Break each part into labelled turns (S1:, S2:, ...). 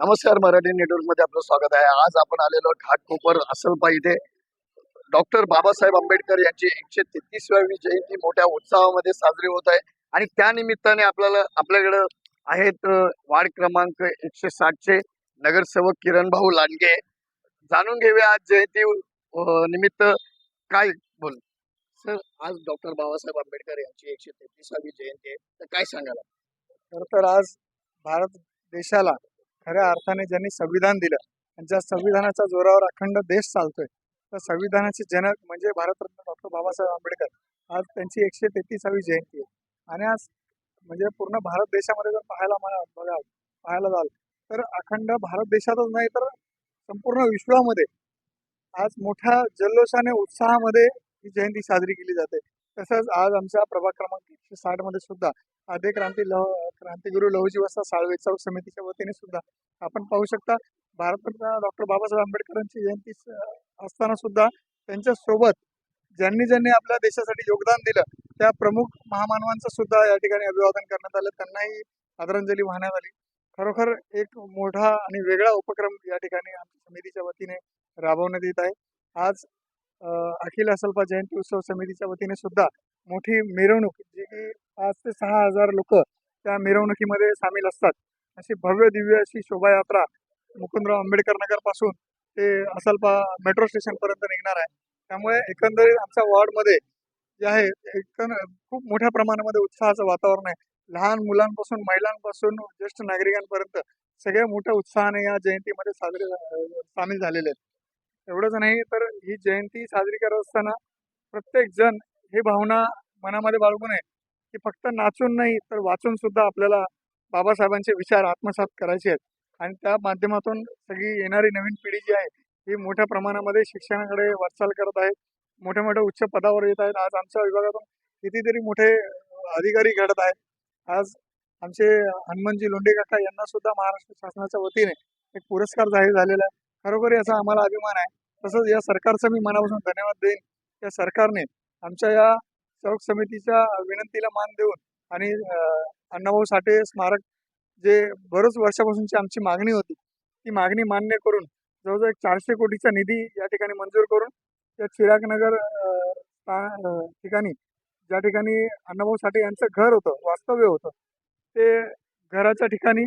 S1: नमस्कार मराठी नेटवर्कमध्ये आपलं स्वागत आहे. आज आपण आलेलो घाटकोपर असलपा इथे. डॉक्टर बाबासाहेब आंबेडकर यांची एकशे तेहतीसव्यावी जयंती मोठ्या उत्साहामध्ये साजरी होत आहे. आणि त्या निमित्ताने आपल्याला आपल्याकडं आहेत वार्ड क्रमांक एकशे साठचे नगरसेवक किरण भाऊ लांडगे. जाणून घेऊया आज जयंती निमित्त काय बोल सर आज डॉक्टर बाबासाहेब आंबेडकर यांची एकशे तेहतीसावी जयंती आहे. तर काय सांगाल?
S2: खर तर आज भारत देशाला खऱ्या अर्थाने ज्यांनी संविधान दिलं आणि ज्या संविधानाच्या जोरावर अखंड देश चालतोय तर संविधानाचे जनक म्हणजे भारतरत्न डॉक्टर बाबासाहेब आंबेडकर. आज त्यांची एकशे तेहतीसावी जयंती आहे. आणि आज म्हणजे पूर्ण भारत देशामध्ये जर पाहायला मला- बघाल पाहायला जाल तर अखंड भारत देशातच नाही तर संपूर्ण विश्वामध्ये आज मोठ्या जल्लोषाने उत्साहामध्ये ही जयंती साजरी केली जाते. तसंच आज आमच्या प्रभाग क्रमांक एकशे साठमध्ये सुद्धा आद्य क्रांती लह क्रांतीगुरु लहुजी वस्ता साळवे चौक समितीच्या वतीने सुद्धा आपण पाहू शकता. भारतरत्न डॉक्टर बाबासाहेब आंबेडकरांची जयंती असताना सुद्धा त्यांच्यासोबत ज्यांनी ज्यांनी आपल्या देशासाठी योगदान दिलं त्या प्रमुख महामानवांचं सुद्धा या ठिकाणी अभिवादन करण्यात आलं. त्यांनाही आदरांजली वाहण्यात आली. खरोखर एक मोठा आणि वेगळा उपक्रम या ठिकाणी आमच्या समितीच्या वतीने राबवण्यात येत आहे. आज अखिल असल्पा जयंती उत्सव समितीच्या वतीने सुद्धा मोठी मिरवणूक जी की पाच ते सहा हजार लोक त्या मिरवणुकीमध्ये सामील असतात. अशी भव्य दिव्य अशी शोभायात्रा मुकुंदराव आंबेडकर नगरपासून ते असलपा मेट्रो स्टेशन पर्यंत निघणार आहे. त्यामुळे एकंदरीत आमच्या वॉर्डमध्ये जे आहे एकंद खूप मोठ्या प्रमाणामध्ये उत्साहाचं वातावरण आहे. लहान मुलांपासून महिलांपासून ज्येष्ठ नागरिकांपर्यंत सगळ्या मोठ्या उत्साहाने या जयंतीमध्ये साजरे झा- सामील झालेले आहेत. एवढंच नाही तर ही जयंती साजरी करत असताना प्रत्येक जण ही भावना मनामध्ये बाळगू नये. की फक्त नाचून नाही तर वाचून सुद्धा आपल्याला बाबासाहेबांचे विचार आत्मसात करायचे आहेत. आणि त्या माध्यमातून सगळी येणारी नवीन पिढी जी आहे ही मोठ्या प्रमाणामध्ये शिक्षणाकडे वाटचाल करत आहे. मोठ्या मोठ्या उच्च पदावर येत आहेत. आज आमच्या विभागातून कितीतरी मोठे अधिकारी घडत आहेत. आज आमचे हनुमानजी लोंढे काका यांना सुद्धा महाराष्ट्र शासनाच्या वतीने एक पुरस्कार जाहीर झालेला आहे. खरोखर याचा आम्हाला अभिमान आहे. तसंच या सरकारचं मी मनापासून धन्यवाद देईन. या सरकारने आमच्या या चौक समितीच्या विनंतीला मान देऊन आणि अण्णाभाऊ साठे स्मारक जे बरेच वर्षापासूनची आमची मागणी होती ती मागणी मान्य करून जवळजवळ एक चारशे कोटीचा निधी या ठिकाणी मंजूर करून त्या चिरागनगर ठिकाणी ज्या ठिकाणी अण्णाभाऊ साठे यांचं घर होतं वास्तव्य होतं ते घराच्या ठिकाणी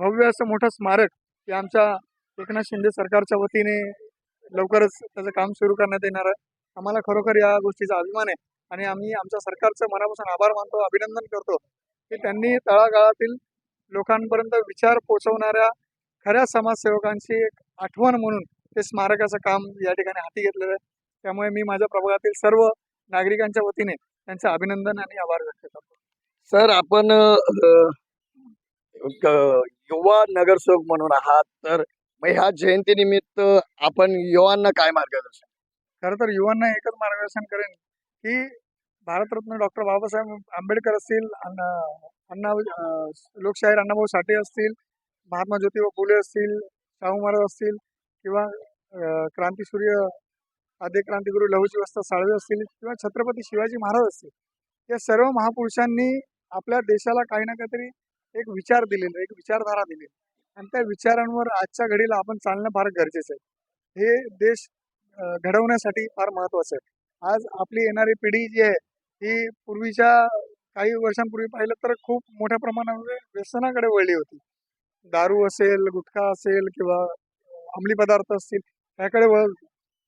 S2: भव्य असं मोठं स्मारक हे आमच्या एकनाथ शिंदे सरकारच्या वतीने लवकरच त्याचं काम सुरू करण्यात येणार आहे. आम्हाला खरोखर या गोष्टीचा अभिमान आहे. आणि आम्ही आमच्या सरकारचं मनापासून आभार मानतो अभिनंदन करतो की त्यांनी तळागाळातील लोकांपर्यंत विचार पोहोचवणाऱ्या खऱ्या समाजसेवकांची एक आठवण म्हणून ते स्मारकाचं काम या ठिकाणी हाती घेतलेलं आहे. त्यामुळे मी माझ्या प्रभागातील सर्व नागरिकांच्या वतीने त्यांचं अभिनंदन आणि आभार व्यक्त करतो.
S1: सर आपण युवा नगरसेवक म्हणून आहात तर मग ह्या जयंती निमित्त आपण युवांना काय मार्गदर्शन?
S2: खरं तर युवांना एकच मार्गदर्शन करेन की भारतरत्न डॉक्टर बाबासाहेब आंबेडकर असतील अण्णा अण्णा लोकशाहीर अण्णाभाऊ साठे असतील महात्मा ज्योतिबा फुले असतील शाहू महाराज असतील किंवा क्रांतीसूर्य आद्य क्रांतीगुरु लहुजी वस्ता साळवे असतील किंवा छत्रपती शिवाजी महाराज असतील या सर्व महापुरुषांनी आपल्या देशाला काही ना काहीतरी एक विचार दिलेला एक विचारधारा दिली आणि त्या विचारांवर आजच्या घडीला आपण चालणं फार गरजेचं आहे. हे देश घडवण्यासाठी फार महत्वाचं आहे. आज आपली येणारी पिढी जी आहे ही पूर्वीच्या काही वर्षांपूर्वी पाहिलं तर खूप मोठ्या प्रमाणामध्ये व्यसनाकडे वळली होती. दारू असेल गुटखा असेल किंवा अंमली पदार्थ असतील त्याकडे वळ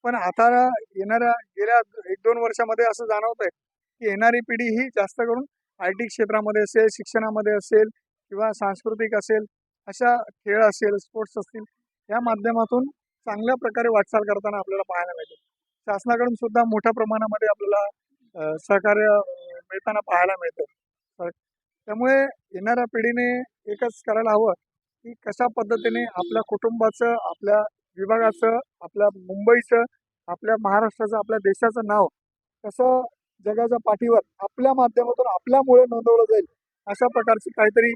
S2: पण आता येणाऱ्या गेल्या एक दोन वर्षामध्ये असं जाणवत आहे की येणारी पिढी ही जास्त करून आय टी क्षेत्रामध्ये असेल शिक्षणामध्ये असेल किंवा सांस्कृतिक असेल अशा खेळ असेल स्पोर्ट्स असतील या माध्यमातून चांगल्या प्रकारे वाटचाल करताना आपल्याला पाहायला मिळते शासनाकडून सुद्धा मोठ्या प्रमाणामध्ये आपल्याला सहकार्य मिळताना पाहायला मिळतं. त्यामुळे येणाऱ्या पिढीने एकच करायला हवं की कशा पद्धतीने आपल्या कुटुंबाचं आपल्या विभागाचं आपल्या मुंबईचं आपल्या महाराष्ट्राचं आपल्या देशाचं नाव कसं जगाच्या पाठीवर आपल्या माध्यमातून आपल्यामुळे नोंदवलं जाईल अशा प्रकारची काहीतरी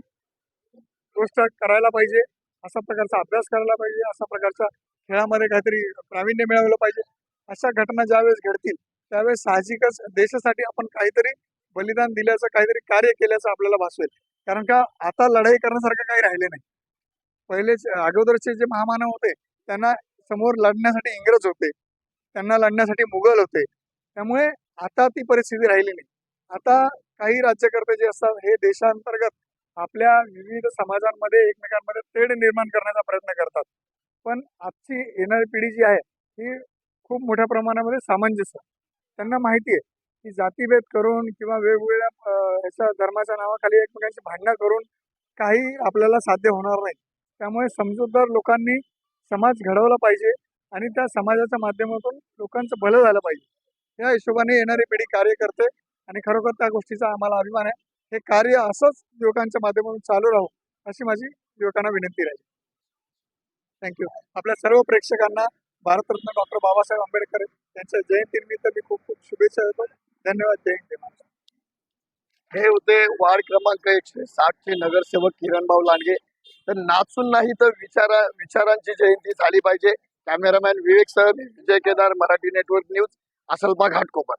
S2: गोष्ट करायला पाहिजे अशा प्रकारचा अभ्यास करायला पाहिजे अशा प्रकारच्या खेळामध्ये काहीतरी प्रावीण्य मिळवलं पाहिजे. अशा घटना ज्यावेळेस घडतील त्यावेळेस साहजिकच देशासाठी आपण काहीतरी बलिदान दिल्याचं काहीतरी कार्य केल्याचं आपल्याला भासवेल कारण का आता लढाई करण्यासारखं काही राहिले नाही. पहिलेच अगोदरचे जे महामानव होते त्यांना समोर लढण्यासाठी इंग्रज होते. त्यांना लढण्यासाठी मुघल होते. त्यामुळे आता ती परिस्थिती राहिली नाही. आता काही राज्यकर्ते जे असतात हे देशांतर्गत आपल्या विविध समाजांमध्ये एकमेकांमध्ये तेढ निर्माण करण्याचा प्रयत्न करतात. पण आजची येणारी पिढी जी आहे ही खूप मोठ्या प्रमाणामध्ये सामंजस्य. त्यांना माहिती आहे की जातीभेद करून किंवा वेगवेगळ्या ह्याच्या धर्माच्या नावाखाली एकमेकांची भांडणं करून काही आपल्याला साध्य होणार नाही. त्यामुळे समजूतदार लोकांनी समाज घडवला पाहिजे आणि त्या समाजाच्या माध्यमातून लोकांचं भलं झालं पाहिजे. या हिशोबाने येणारी पिढी कार्य करते आणि खरोखर त्या गोष्टीचा आम्हाला अभिमान आहे. हे कार्य असंच युवकांच्या माध्यमातून चालू राहू अशी माझी युवकांना विनंती राहील. थँक्यू आपल्या सर्व प्रेक्षकांना भारतरत्न डॉक्टर बाबासाहेब आंबेडकर यांच्या जयंतीनिमित्त मी खूप खूप शुभेच्छा देतो. धन्यवाद. जय हिंद
S1: हे होते वार्ड क्रमांक एकशे साठचे नगरसेवक किरणभाऊ लांडगे. तर नाचून नाही तर विचारा विचारांची जयंती झाली पाहिजे. कॅमेरामॅन विवेक सह विजय केदार मराठी नेटवर्क न्यूज असलबा घाटकोपर.